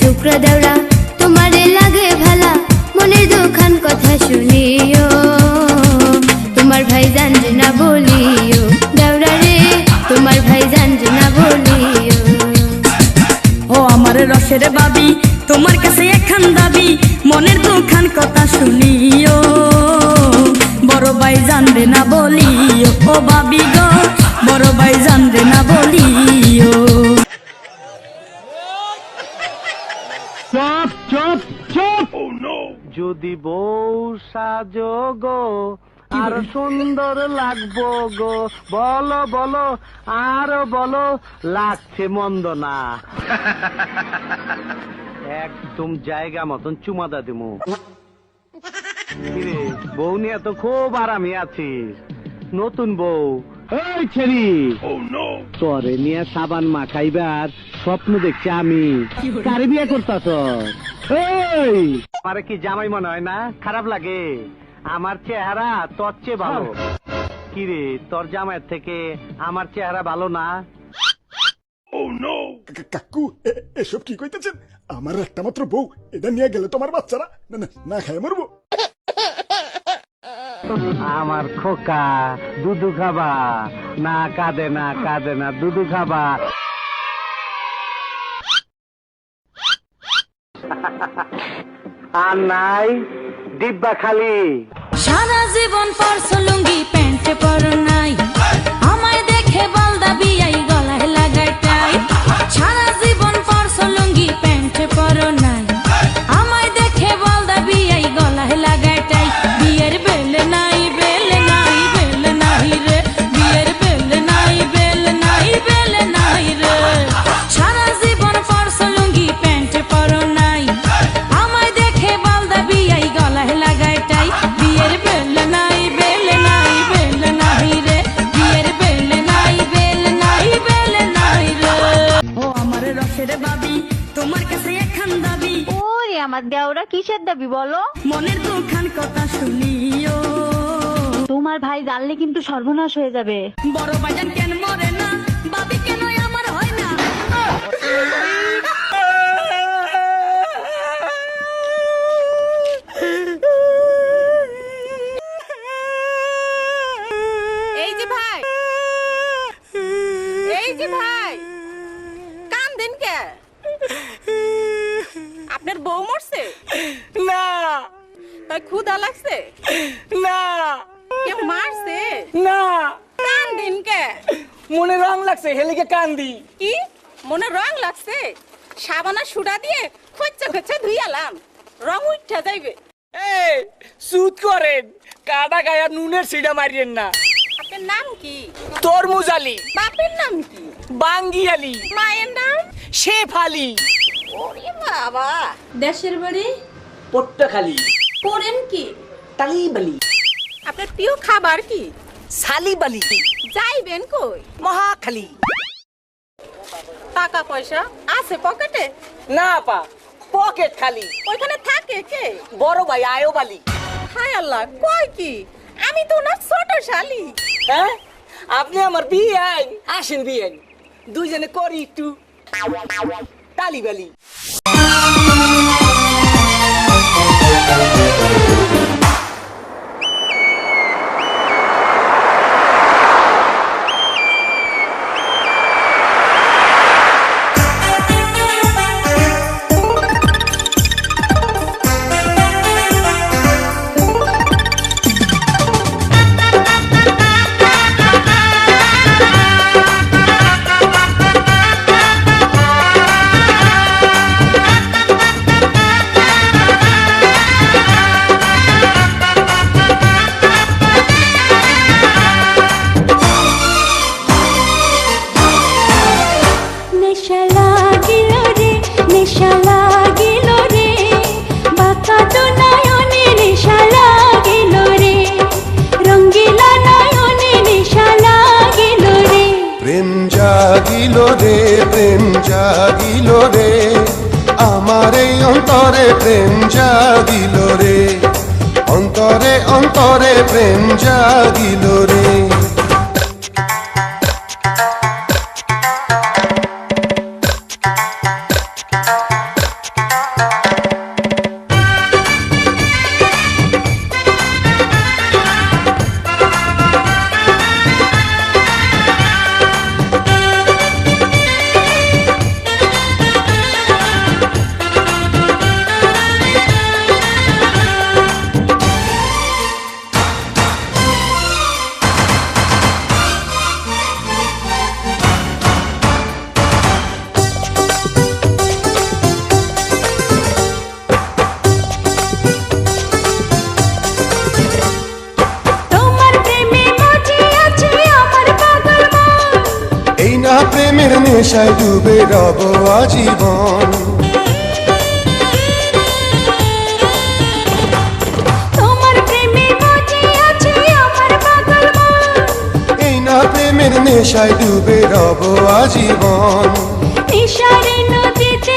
ছোকরা দেওরা তোমারে লাগে ভালা, মনের দুখান কথা শুনিও। তোমার ভাই জানবে না বলিও দেওরা রে, তোমার ভাই জানবে না বলিও। ও আমার রসের বাবি, তোমার কাছে এখান দাবি, মনের দুখান কথা শুনিও। বড় ভাই জানবে না বলিও, ও বাবি গো, বড় ভাই জানবে যদি বউ সাজো গো আর সুন্দর লাগবো গো। বলো বলো আর বলো লাগছে মন্দ না। একদম জায়গা মতন চুমাদা দিমু। বউ নিয়ে তো খুব আরামে আছিস। নতুন বউ। এই ছেড়ি। তরে নিয়ে সাবান মাখাইবার স্বপ্ন দেখছি আমি। কারে বিয়ে করতাছ? এই! আমার কি জামাই মনে হয় না? খারাপ লাগে। আমার চেহারা তোর চেয়ে ভালো। কিরে তোর জামাইয়ের থেকে আমার চেহারা ভালো না? কা- কাকু এসব কি কইতেছেন? আমার একটা মাত্র বউ এটা নিয়ে গেলে তোমার বাচ্চারা না না না খায় মরবো। আমার খোকা দুধু খাবা। না কাঁদে না কাঁদে না দুধু খাবা। আর নাই ডিব্বা খালি। সারা জীবন পরশ লুঙ্গি, প্যান্টে পর নাই। আমায় দেখে বল দাবি দাবি বলো? মনের দুখান কথা শুনিও। তোমার ভাই জানলে কিন্তু সর্বনাশ হয়ে যাবে। বড় বাজান কেন মরে না? বাবি তাই ক্ষুধা লাগছে? না। কে মারছে? না। কান দিন কে? মনে রং লাগছে হেলিকে কান্দি। কি? মনে রং লাগছে? সাবানা সুডা দিয়ে খচ্চা খচ্চা ধুইয়ালাম রং উঠা যাইবে। এই সুদ করেন। কাটা গায়া নুনের সিডা মারিয়েন না। আপনার নাম কি? তরমুজ আলী। বাপের নাম কি? বাঙ্গি আলী। মায়ের নাম? শেফ আলী। ওরে বাবা। দেশের বাড়ি? পট্টখালি। করেন কি? তালিবালি। আপনার প্রিয় খাবার কি? সালিবালি। যাইবেন কই? মহাখালী। টাকা পয়সা আছে পকেটে? না পা পকেট খালি। ওইখানে থাকে কে? বড় ভাই আয়ো বালি হায় আল্লাহ কয় কি? আমি তো ওনার ছোট শালি। হ্যাঁ? আপনি আমার বিয়ে আইন আসেন বিয়ে আইন দুইজনে করি একটু। তালিবালি। প্রেম জাগিল রে। অন্তরে অন্তরে প্রেম জাগিল রে। নেশায় ডুবে রব আজীবন। তোমার প্রেমে মজে আছে আমার পাগল মন। এই না প্রেমের নেশায় ডুবে রব আজীবন। নিশারে নদীতে